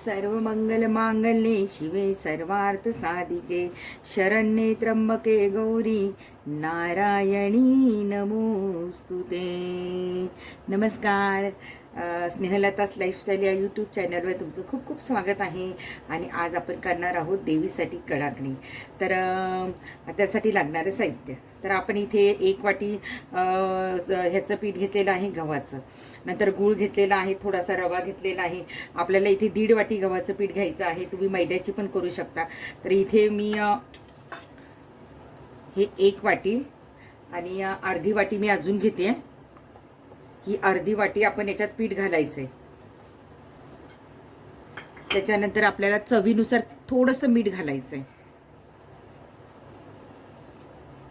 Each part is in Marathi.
सर्व मंगल मांगल्ये शिवे सर्वार्थ साधिके शरण्ये त्र्यंबके गौरी नारायणी नमोस्तुते नमस्कार। स्नेहलताच स्नेहलतास लाईफस्टाईल या यूट्यूब चॅनलवर तुमचं खूप खूप स्वागत आहे आणि आज आपण करणार आहोत देवीसाठी कडाकणी. तर त्यासाठी लागणारं साहित्य. तर आपण इथे एक वाटी ह्याचं पीठ घेतलेलं आहे गव्हाचं. नंतर गूळ घेतलेला आहे थोडासा रवा घेतलेला आहे. आपल्याला इथे दीड वाटी गव्हाचं पीठ घ्यायचं आहे. तुम्ही मैद्याची पण करू शकता. तर इथे मी हे एक वाटी आणि अर्धी वाटी मी अजून घेते. ही अर्धी वाटी आपण याच्यात पीठ घालायचंय. त्याच्यानंतर आपल्याला चवीनुसार थोडंसं मीठ घालायचं आहे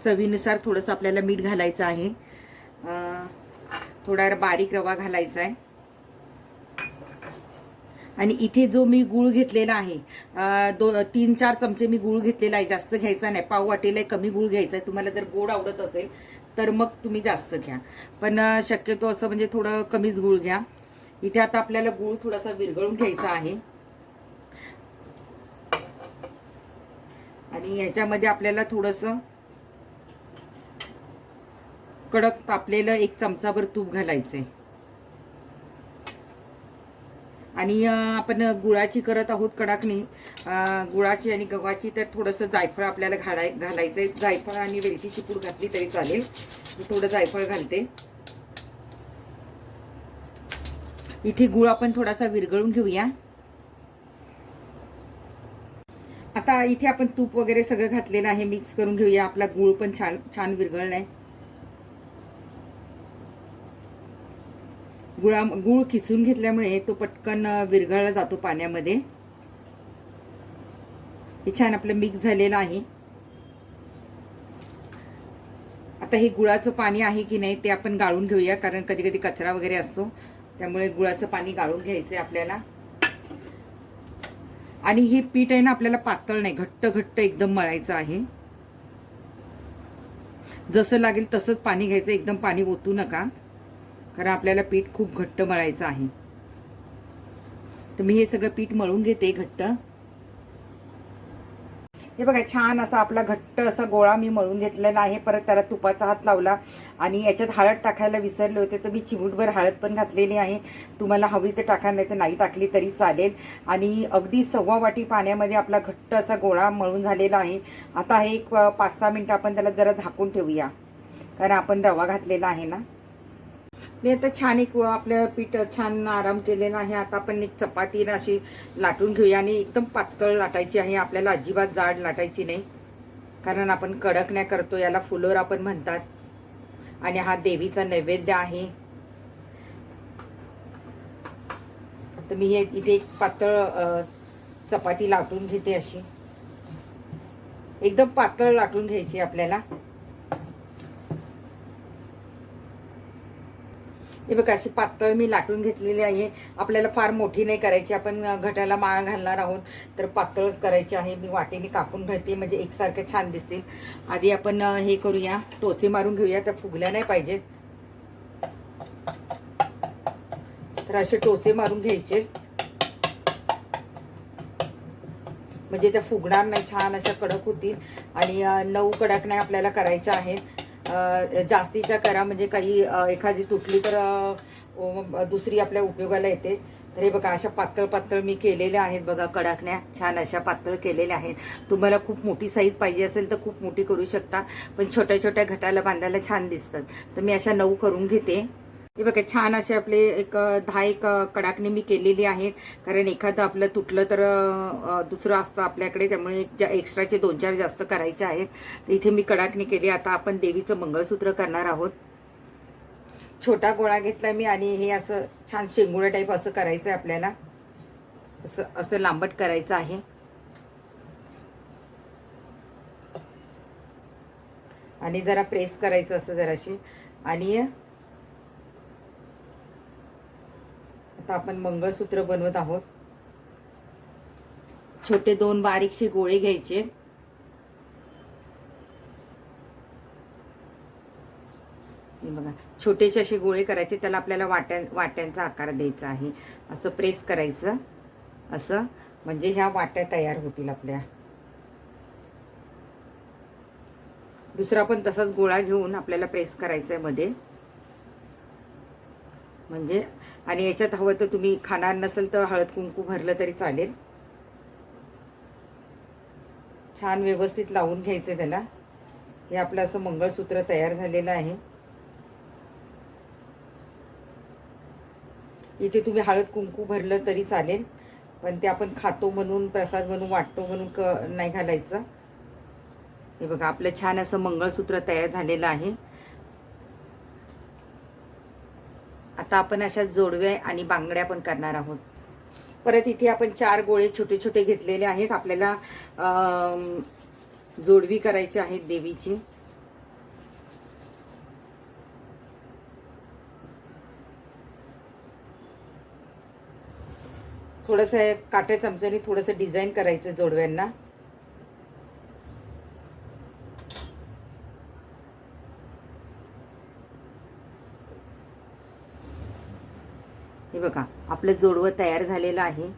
चवीनुसार थोडंसं आपल्याला मीठ घालायचं आहे. थोडा बारीक रवा घालायचा आहे. आणि इथे जो मी गूळ घेतलेला आहे दो तीन चार चमचे मी गूळ घेतलेला आहे जास्त घ्यायचा नाही. पाव वाटेला कमी गूळ घ्यायचा आहे. तुम्हाला जर गोड आवडत असेल तर मग तुम्ही जास्त घ्या. पण शक्यतो असं म्हणजे थोडं कमीच गूळ घ्या. इथे आता आपल्याला गूळ थोडासा विरघळून घ्यायचा आहे. आणि ह्याच्यामध्ये आपल्याला थोडंसं कडक तापलेलं एक चमचाभर तूप घालायचं आहे आणि आपण गुळाची करत आहोत कडाकणी. गुळाची आणि गव्हाची तर थोडंसं जायफळ आपल्याला घालाय घालायचं आहे जायफळ आणि वेलचीची पूड घातली तरी चालेल. मी थोडं जायफळ घालते. इथे गुळ आपण थोडासा विरघळून घेऊया. आता इथे आपण तूप वगैरे सगळं घातलेलं आहे. मिक्स करून घेऊया. आपला गुळ पण छान छान विरघळलाय. गुळा गुळ किसून घेतल्यामुळे तो पटकन विरघळला जातो पाण्यामध्ये. हे छान आपलं मिक्स झालेलं आहे. आता हे गुळाचं पाणी आहे की नाही ते आपण गाळून घेऊया कारण कधी कधी कचरा वगैरे असतो. त्यामुळे गुळाचं पाणी गाळून घ्यायचंय आपल्याला. आणि हे पीठ आहे ना आपल्याला पातळ नाही घट्ट घट्ट एकदम मळायचं आहे. जसं लागेल तसंच पाणी घ्यायचं एकदम पाणी ओतू नका. कारण आपल्याला पीठ खूप घट्ट मळायचं आहे. तर मी हे सगळं पीठ मळून घेते घट्ट. हे बघा छान असा आपला घट्ट असा गोळा मी मळून घेतलेला आहे. परत त्याला तुपाचा हात लावला आणि याच्यात हळद टाकायला विसरले होते तर मी चिमूटभर हळद पण घातलेली आहे. तुम्हाला हवी तर टाका नाही तर नाही टाकली तरी चालेल. आणि अगदी सव्वा वाटी पाण्यामध्ये आपला घट्ट असा गोळा मळून झालेला आहे. आता हे एक पाच सहा मिनटं आपण त्याला जरा झाकून ठेवूया. कारण आपण रवा घातलेला आहे ना. मी आता छान एक आपलं पीठ छान आराम केलेला आहे. आता आपण एक चपातीला अशी लाटून घेऊया आणि एकदम पातळ लाटायची आहे. आपल्याला अजिबात जाड लाटायची नाही. कारण आपण कडक नाही करतो याला फुलोरा पण म्हणतात. आणि हा देवीचा नैवेद्य आहे. तर मी हे इथे एक पातळ चपाती लाटून घेते अशी. एकदम पातळ लाटून घ्यायची आपल्याला. हे बघा अशी पातळ मी लाटून घेतलेली आहे. आपल्याला फार मोठी नाही करायची. आपण घटाला माळ घालणार आहोत. तर पातळच करायची आहे. मी वाटेने कापून घालते म्हणजे एकसारखे छान दिसतील. आधी आपण हे करूया. टोसे मारून घेऊया. त्या फुगल्या नाही पाहिजेत. तर असे टोचे मारून घ्यायचे म्हणजे त्या फुगणार नाही. छान अशा कडक होतील. आणि नऊ कडक नाही आपल्याला करायच्या आहेत. जास्तीच्या करा म्हणजे काही एखादी तुटली तर दुसरी आपल्या उपयोगाला येते. तर हे बघा अशा पातळ पातळ मी केलेल्या आहेत बघा कडाकण्या. छान अशा पातळ केलेल्या आहेत. तुम्हाला खूप मोठी साईज पाहिजे असेल तर खूप मोठी करू शकता. पण छोट्या छोट्या घटाला बांधायला छान दिसतात. तर मी अशा नऊ करून घेते. हे बघा छान असे आपले एक दहा एक कडाकणी मी केलेली आहेत. कारण एखादं आपलं तुटलं तर दुसरं असतं आपल्याकडे. त्यामुळे ज्या एक्स्ट्राचे दोन चार जास्त करायचे आहेत. तर इथे मी कडाकणी केली. आता आपण देवीचं मंगळसूत्र करणार आहोत. छोटा गोळा घेतला मी आणि हे असं छान शेंगुळं टाईप असं करायचं आहे आपल्याला. असं असं लांबट करायचं आहे. आणि जरा प्रेस करायचं असं जराशी. आणि आता आपण मंगळसूत्र बनवत आहोत. छोटे दोन बारीकशे गोळे घ्यायचे. बघा छोटेसे असे गोळे करायचे त्याला आपल्याला वाट्या वाट्यांचा आकार द्यायचा आहे. असं प्रेस करायचं. असं म्हणजे ह्या वाट्या तयार होतील आपल्या. दुसरा पण तसाच गोळा घेऊन आपल्याला प्रेस करायचा आहे मध्ये. म्हणजे आणि याच्यात हवं तर तुम्ही खाणार नसेल तर हळद कुंकू भरलं तरी चालेल. छान व्यवस्थित लावून घ्यायचं त्याला. हे आपलं असं मंगळसूत्र तयार झालेलं आहे. इथे तुम्ही हळद कुंकू भरलं तरी चालेल पण ते आपण खातो म्हणून प्रसाद म्हणून वाटतो म्हणून क नाही घालायचं. हे बघा आपलं छान असं मंगळसूत्र तयार झालेलं आहे. आता आपण अशा जोडव्या आणि बांगड्या पण करणार आहोत. परत इथे आपण चार गोळे छोटे छोटे घेतलेले आहेत. आपल्याला जोडवी करायची आहेत देवीची. थोडस काट्या चमच्याने थोडस डिझाईन करायचं जोडव्यांना. हे बघा आपलं जोडवं तयार झालेलं आहे.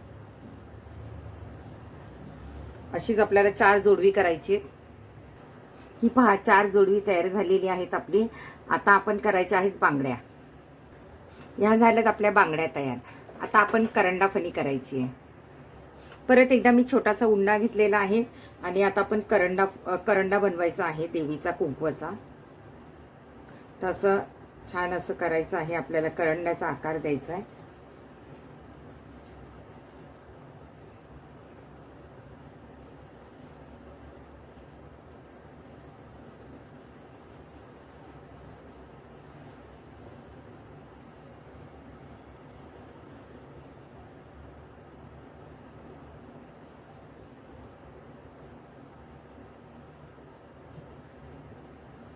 अशीच आपल्याला चार जोडवी करायची आहेत. ही पहा चार जोडवी तयार झालेली आहेत आपली. आता आपण करायच्या आहेत बांगड्या. ह्या झाल्यात आपल्या बांगड्या तयार. आता आपण करंडा फणी करायची आहे. परत एकदा मी छोटासा उंडा घेतलेला आहे आणि आता आपण करंडा करंडा बनवायचा आहे देवीचा कुंकवाचा. तसं छान असं करायचं आहे आपल्याला करंड्याचा आकार द्यायचा आहे.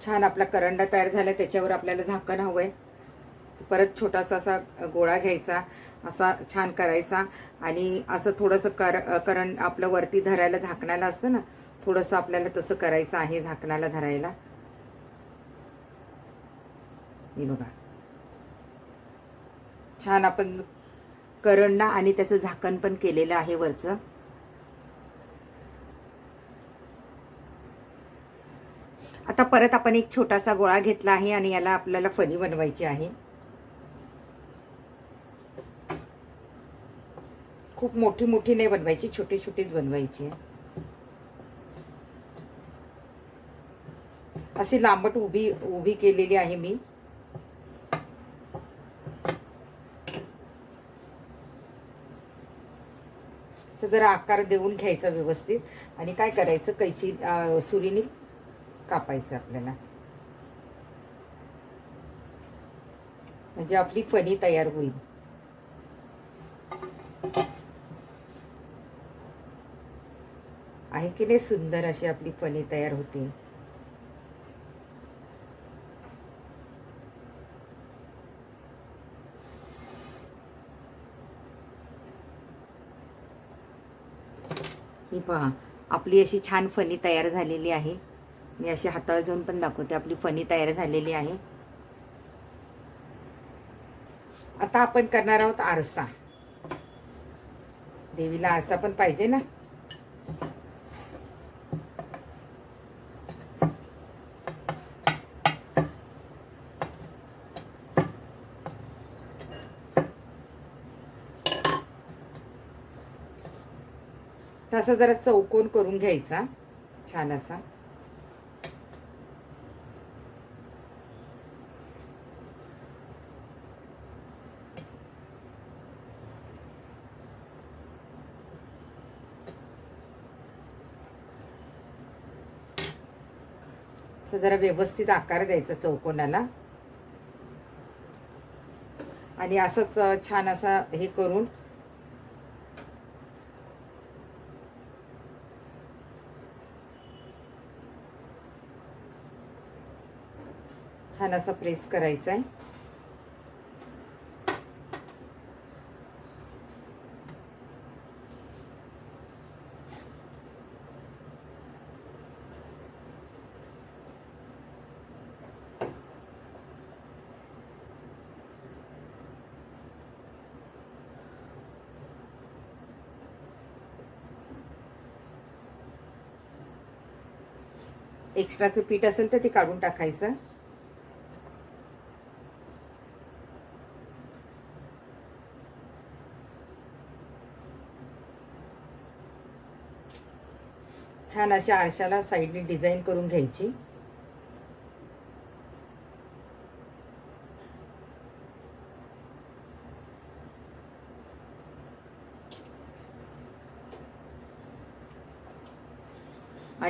छान आपला करंडा तयार झाला त्याच्यावर आपल्याला झाकण हवं आहे परत छोटासा असा गोळा घ्यायचा असा छान करायचा. आणि असं थोडंसं कर करंड आपलं वरती धरायला झाकणाला असतं ना थोडंसं आपल्याला तसं करायचं आहे झाकणाला धरायला. हे बघा. छान आपण करंडा आणि त्याचं झाकण पण केलेलं आहे वरचं. आता परत आपण एक छोटासा गोळा घेतला आहे आणि याला आपल्याला फणी बनवायची आहे. खूप मोठी मोठी नाही बनवायची छोटी छोटीच बनवायची अशी लांबट उभी उभी केलेली आहे मी. जरा आकार देऊन घ्यायचा व्यवस्थित. आणि काय करायचं? कैची सुरीने कापायचं आपल्याला. म्हणजे आपली फणी तयार होईल. आहे की नाही सुंदर अशी आपली फणी तयार होते? ही पहा आपली अशी छान फणी तयार झालेली आहे. मी अशी हाताळ घेऊन पण दाखवते. आपली फणी तयार झालेली आहे. आता आपण करणार आहोत आरसा. देवीला आरसा पण पाहिजे ना? तसा जरा चौकोन करून घ्यायचा छान असा. असं जरा व्यवस्थित आकार द्यायचा चौकोनाला. आणि असंच छान असा हे करून. छान असा प्रेस करायचा आहे एक्स्ट्राचं पीठ असेल तर ते काढून टाकायचं. छान अशा आरशाला साईडने डिझाईन करून घ्यायची.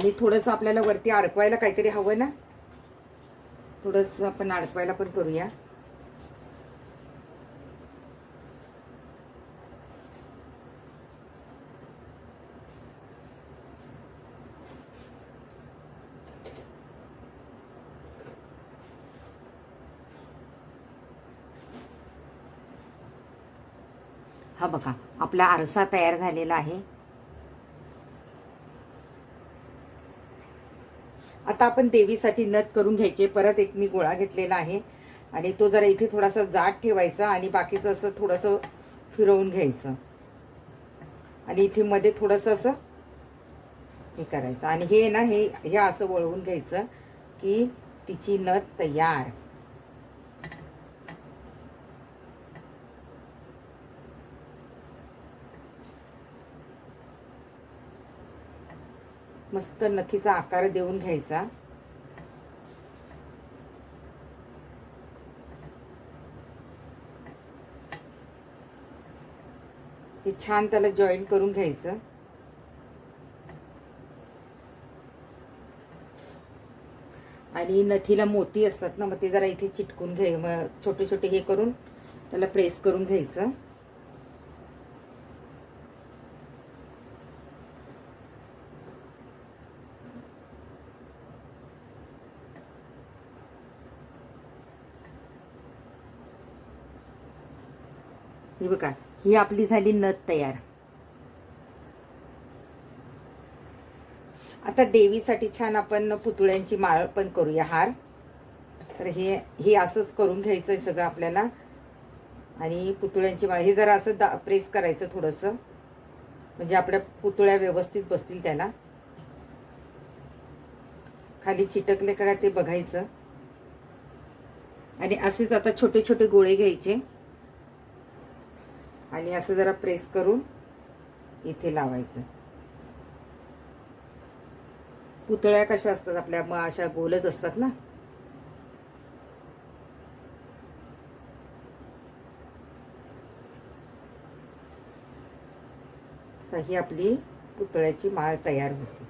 आणि थोडंसं आपल्याला वरती अडकवायला काहीतरी हवं ना? थोडंसं आपण अडकवायला पण करूया. हा बघा आपला आरसा तयार झालेला आहे. आता आपण देवीसाठी नथ करून घ्यायचे. परत एक मी गोळा घेतलेला आहे. आणि तो जरा इथे थोडासा जाड ठेवायचा आणि बाकीचं असं थोडंसं फिरवून घ्यायचं. आणि इथे मध्ये थोडंसं असं हे करायचं. आणि हे ना हे हे असं वळवून घ्यायचं की तिची नथ तयार. मस्त नथीचा आकार देऊन घ्यायचा. हे छान त्याला जॉईन करून घ्यायचं. आणि नथीला मोती असतात ना मग ते जरा इथे चिटकून घ्याय मग छोटे छोटे हे करून त्याला प्रेस करून घ्यायचं. हे बघा ही आपली झाली नथ तयार. आता देवीसाठी छान आपण पुतळ्यांची माळ पण करूया हार. तर हे हे असंच करून घ्यायचं आहे सगळं आपल्याला. आणि पुतळ्यांची माळ हे जरा असं दा प्रेस करायचं थोडंसं. म्हणजे आपल्या पुतळ्या व्यवस्थित बसतील त्याला. खाली चिटकले का ते बघायचं. आणि असेच आता छोटे छोटे गोळे घ्यायचे. आणि असं जरा प्रेस करून इथे लावायचं. पुतळ्या कशा असतात आपल्या? मग अशा गोलच असतात ना? तर ही आपली पुतळ्याची माळ तयार होती.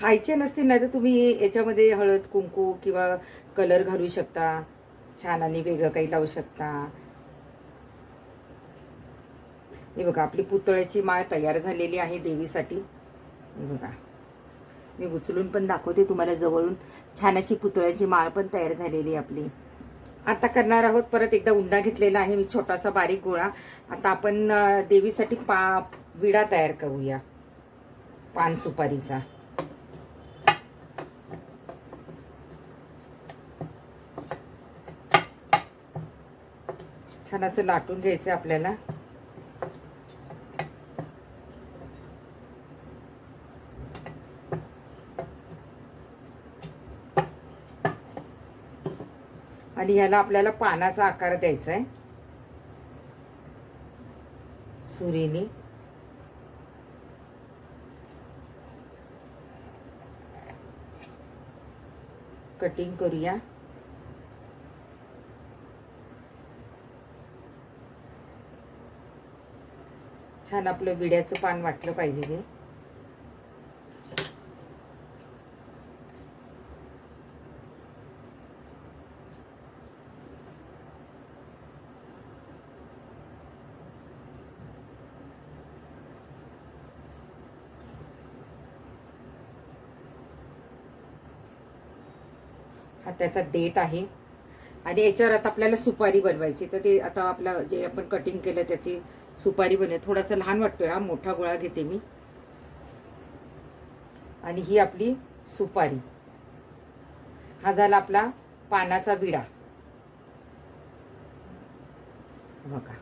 खायचे नसतील नाही तर तुम्ही याच्यामध्ये हळद कुंकू किंवा कलर घालू शकता. छान आणि वेगळं काही लावू शकता. हे बघा आपली पुतळ्याची माळ तयार झालेली आहे देवीसाठी. हे बघा. मी उचलून पण दाखवते तुम्हाला जवळून. छान अशी पुतळ्याची माळ पण तयार झालेली आहे आपली. आता करणार आहोत परत एकदा उंडा घेतलेला आहे मी छोटासा बारीक गोळा. आता आपण देवीसाठी पा विडा तयार करूया. पान सुपारीचा. छान असं लाटून घ्यायचं आपल्याला. आणि ह्याला आपल्याला पानाचा आकार द्यायचा आहे. सुरीनी कटिंग करूया. छान आपलं विड्याचं पान वाटलं पाहिजे हे. हा त्याचा डेट आहे. आणि याच्यावर आता आपल्याला सुपारी बनवायची. तर ते आता आपलं जे आपण कटिंग केलं त्याची सुपारी बनवेल थोडासा लहान वाटतोय हा मोठा गोळा घेते मी. आणि ही आपली सुपारी. हा झाला आपला पानाचा विडा. बघा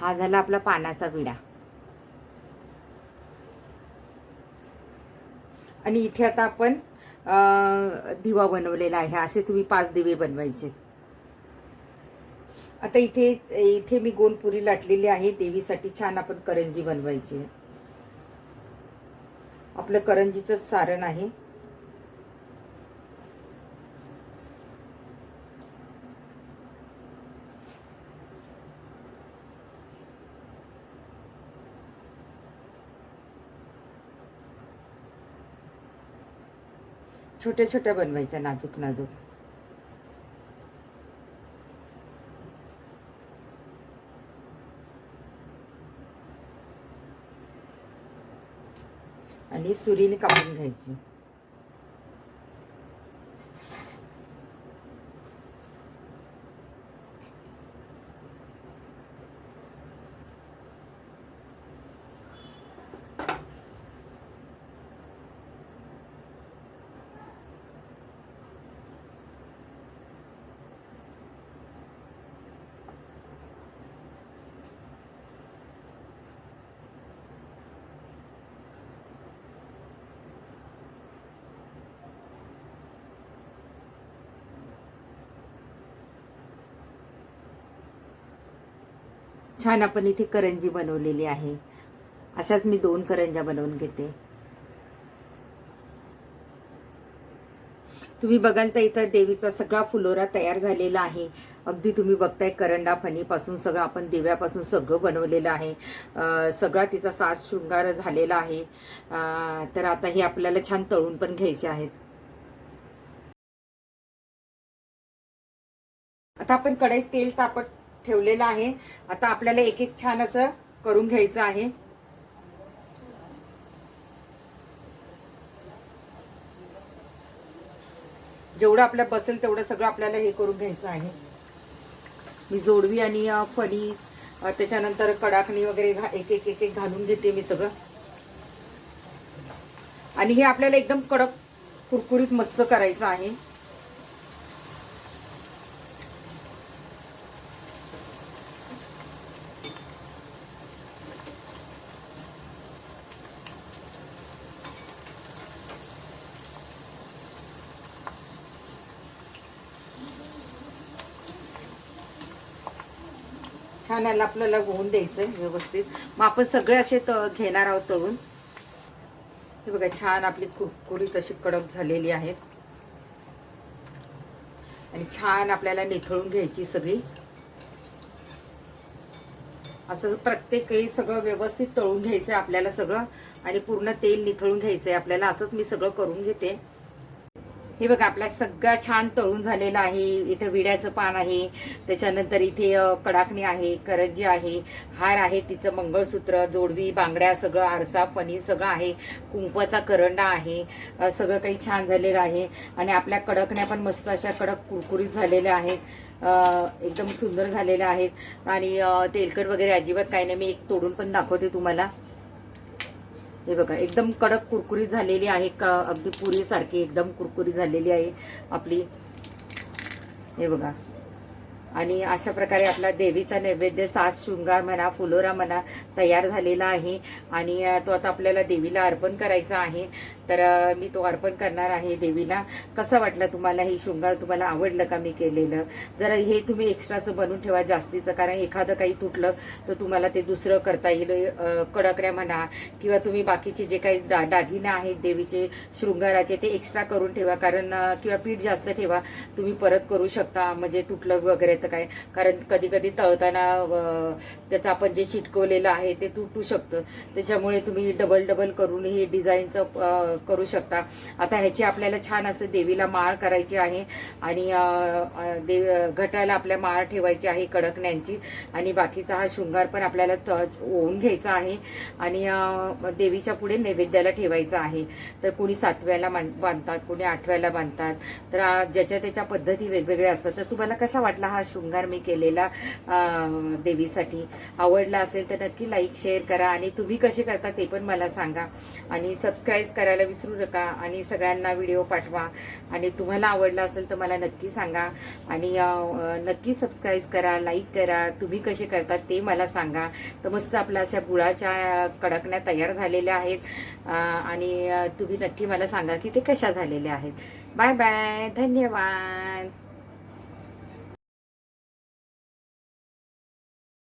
हा झाला आपला पानाचा विडा. आणि इथे आता आपण दिवा बनवलेला आहे. असे तुम्ही पाच दिवे बनवायचे. आता इथे इथे मी गोलपुरी लाटलेली आहे. देवीसाठी छान आपण करंजी बनवायची. आपलं करंजीचं सारण आहे. छोट्या छोट्या बनवायच्या नाजूक नाजूक आणि सुरीने कापून घ्यायची. छान आपण इथे करंजी बनवलेली आहे. अशाच मी दोन करंजा बनवून घेते. तुम्ही बघाल तर इथं देवीचा सगळा फुलोरा तयार झालेला आहे. अगदी तुम्ही बघताय करंडा फणीपासून सगळं आपण दिव्यापासून सगळं बनवलेलं आहे. सगळा तिचा साज शृंगार झालेला आहे. तर आता हे आपल्याला छान तळून पण घ्यायचे आहेत. आता आपण कढईत तेल तापट ठेवलेलं आहे. आता आपल्याला एक एक छान असं करून घ्यायचं आहे. जेवढं आपल्या बसेल तेवढं सगळं आपल्याला हे करून घ्यायचं आहे. मी जोडवी आणि फणी त्याच्यानंतर कडाकणी वगैरे घा- एक एक एक एक घालून घेते मी सगळं. आणि हे आपल्याला एकदम कडक कुरकुरीत मस्त करायचं आहे. छान याला आपल्याला होऊन द्यायचंय व्यवस्थित. मग आपण सगळे असे घेणार आहोत तळून. हे बघा छान आपली कुरकुरीत अशी कडक झालेली आहेत. आणि छान आपल्याला निथळून घ्यायची सगळी. असं प्रत्येकही सगळं व्यवस्थित तळून घ्यायचंय आपल्याला सगळं. आणि पूर्ण तेल निथळून घ्यायचंय आपल्याला. असंच मी सगळं करून घेते. हे बघा आपला सगळा छान तळून झालेला आहे. इथं विड्याचं पान आहे. त्याच्यानंतर इथे कडाकणी आहे करंजी आहे हार आहे तिचं मंगळसूत्र जोडवी बांगड्या सगळं आरसा फणी सगळं आहे. कुंकवाचा करंडा आहे. सगळं काही छान झालेलं आहे. आणि आपल्या कडकण्या पण मस्त अशा कडक कुरकुरीत झालेल्या आहेत. एकदम सुंदर झालेल्या आहेत. आणि तेलकट वगैरे अजिबात काही नाही. मी एक तोडून पण दाखवते तुम्हाला. हे बघा एकदम कडक कुरकुरीत झालेली आहे का अगदी पुरीसारखी एकदम कुरकुरीत झालेली आहे आपली. हे बघा. आणि अशा प्रकारे आपला देवीचा नैवेद्य सात शृंगार म्हणा फुलोरा म्हणा तयार झालेला आहे. आणि तो आता आपल्याला देवीला अर्पण करायचा आहे. तर मी तो अर्पण करणार आहे देवीला. कसा वाटला तुम्हाला हे शृंगार? तुम्हाला आवडलं का मी केलेलं? जरा हे तुम्ही एक्स्ट्राचं बनवून ठेवा जास्तीचं कारण एखादं काही तुटलं तर तुम्हाला ते दुसरं करता येईल. कडकऱ्या म्हणा किंवा तुम्ही बाकीचे जे काही डा दागिने आहेत देवीचे शृंगाराचे ते एक्स्ट्रा करून ठेवा. कारण किंवा पीठ जास्त ठेवा. तुम्ही परत करू शकता. म्हणजे तुटलं वगैरे तर काय. कारण कधी कधी तळताना त्याचं आपण जे चिटकवलेलं आहे ते तुटू शकतं. त्याच्यामुळे तुम्ही डबल डबल करून हे डिझाईनचं करू शकता. आता ह्याची आपल्याला छान असं देवीला माळ करायची आहे आणि देव घटाला आपल्या माळ ठेवायची आहे कडकण्यांची आणि बाकीचा हा शृंगार पण आपल्याला त- ओवून घ्यायचा आहे आणि देवीच्या पुढे नैवेद्याला ठेवायचा आहे. तर कोणी सातव्याला मान- बांधतात कोणी आठव्याला बांधतात. तर ज्याच्या त्याच्या पद्धती वेगवेगळ्या असतात. तर तुम्हाला कसा वाटला हा शृंगार मी केलेला देवीसाठी? आवडला असेल तर नक्की लाईक शेअर करा आणि तुम्ही कसे करता ते पण मला सांगा. आणि सबस्क्राईब करायला विसरू नका आणि सगळ्यांना व्हिडिओ पाठवा. आणि तुम्हाला आवडला असेल तर मला नक्की सांगा. आणि नक्की सबस्क्राईब करा लाईक करा. तुम्ही कसे करतात ते मला सांगा. तर मस्त आपल्या अशा गुळाच्या कडकण्या तयार झालेल्या आहेत. आणि तुम्ही नक्की मला सांगा की ते कशा झालेल्या आहेत. बाय बाय धन्यवाद.